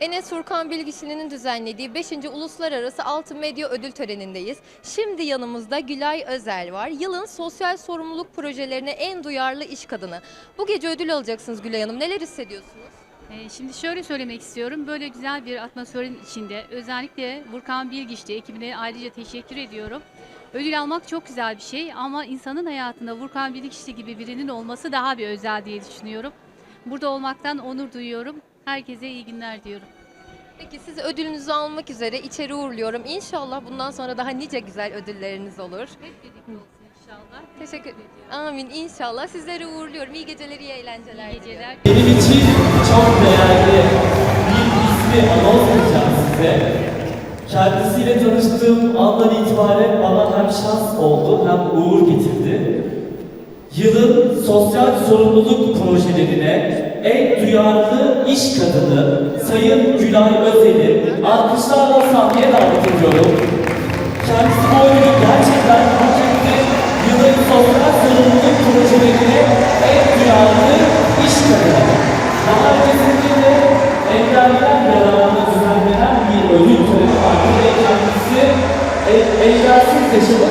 Enes Furkan Bilgişli'nin düzenlediği 5. Uluslararası Altın Medya Ödül Töreni'ndeyiz. Şimdi yanımızda Gülay Özel var. Yılın sosyal sorumluluk projelerine en duyarlı iş kadını. Bu gece ödül alacaksınız Gülay Hanım. Neler hissediyorsunuz? Ee, Şimdi şöyle söylemek istiyorum. Böyle güzel bir atmosferin içinde özellikle Burkan Bilgiç'te ekibine ayrıca teşekkür ediyorum. Ödül almak çok güzel bir şey ama insanın hayatında Burkan Bilgiç'te gibi birinin olması daha bir özel diye düşünüyorum. Burada olmaktan onur duyuyorum. Herkese iyi günler diyorum. Peki sizi ödülünüzü almak üzere içeri uğurluyorum. İnşallah bundan sonra daha nice güzel ödülleriniz olur. Hep birlikte olsun inşallah. Teşekkür Amin inşallah. Sizleri uğurluyorum. İyi geceler, iyi eğlenceler. İyi geceler. Benim için çok değerli bir ismi anons edeceğim size. Kendisiyle tanıştığım andan itibaren bana hem şans oldu hem uğur getirdi. Yılın sosyal sorumluluk projelerine en duyarlı iş kadını Sayın Gülay Özel'i alkışlarla sahneye davet ediyorum. Kendisi bu ödülü gerçekten hak etti. Yılın sosyal sorumluluk projelerine en duyarlı iş kadını. Daha öncesinde de engeller yararına düzenlenen bir ödül töreni vardı ve kendisi Engelsiz Yaşamı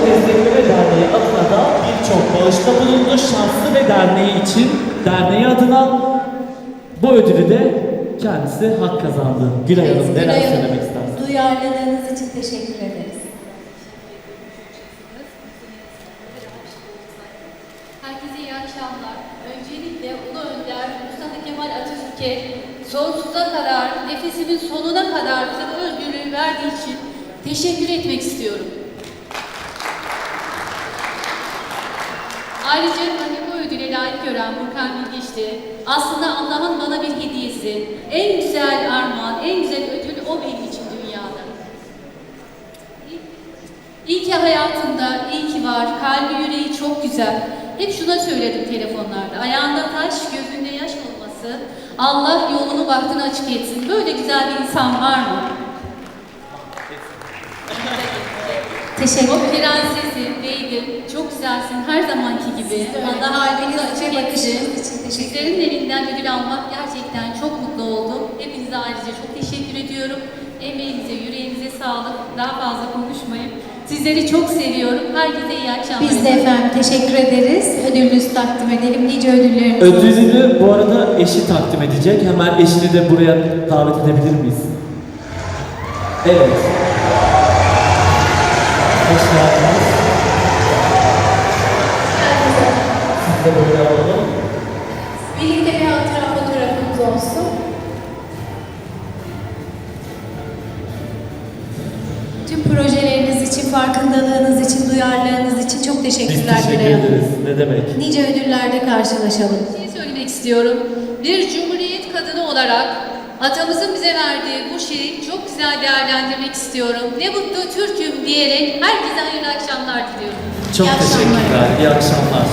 bağışta bulundu. Şanslı ve derneği için derneği adına bu ödülü de kendisi hak kazandı. Gülay Hanım neler Gülay Hanım, söylemek istersiniz? Duyarlılığınız için teşekkür ederiz. Herkese iyi akşamlar. Öncelikle Ulu Önder Mustafa Kemal Atatürk'e sonsuza kadar, nefesimin sonuna kadar bize bu özgürlüğü verdiği için teşekkür etmek istiyorum. Ayrıca bu ödüle layık gören Burkan Bilgiç'ti. Aslında Allah'ın bana bir hediyesi. En güzel armağan, en güzel ödül o benim için dünyada. İyi ki hayatımda, iyi ki var. Kalbi yüreği çok güzel. Hep şuna söyledim telefonlarda. Ayağında taş, gözünde yaş olması. Allah yolunu bahtını açık etsin. Böyle güzel bir insan var mı? Teşekkür O ederim. Beydim. Çok güzelsin her zamanki gibi. Allah halinizi açık etsin. bakışınız için teşekkür Sizlerin elinden ödül almak gerçekten çok mutlu oldum. Hepinize ayrıca çok teşekkür ediyorum. Emeğinize, yüreğinize sağlık. Daha fazla konuşmayayım. Sizleri çok seviyorum. Herkese iyi akşamlar. Biz de efendim teşekkür ederiz. Ödülünüzü takdim edelim. Nice ödülleriniz olsun. Ödülünü bu arada eşi takdim edecek. Hemen eşini de buraya davet edebilir miyiz? Evet. Hoş geldiniz. Böyle alalım. Birlikte bir hatıra fotoğrafımız olsun. Tüm projeleriniz için, farkındalığınız için, duyarlılığınız için çok Biz teşekkürler teşekkür Gülay Hanım. ederiz. Ne demek? Nice ödüllerde karşılaşalım. Bir şey söylemek istiyorum. Bir cumhuriyet kadını olarak atamızın bize verdiği bu şeyi çok güzel değerlendirmek istiyorum. Ne mutlu Türk'üm diyerek herkese hayırlı akşamlar diliyorum. Çok İyi akşamlar. teşekkürler. İyi akşamlar.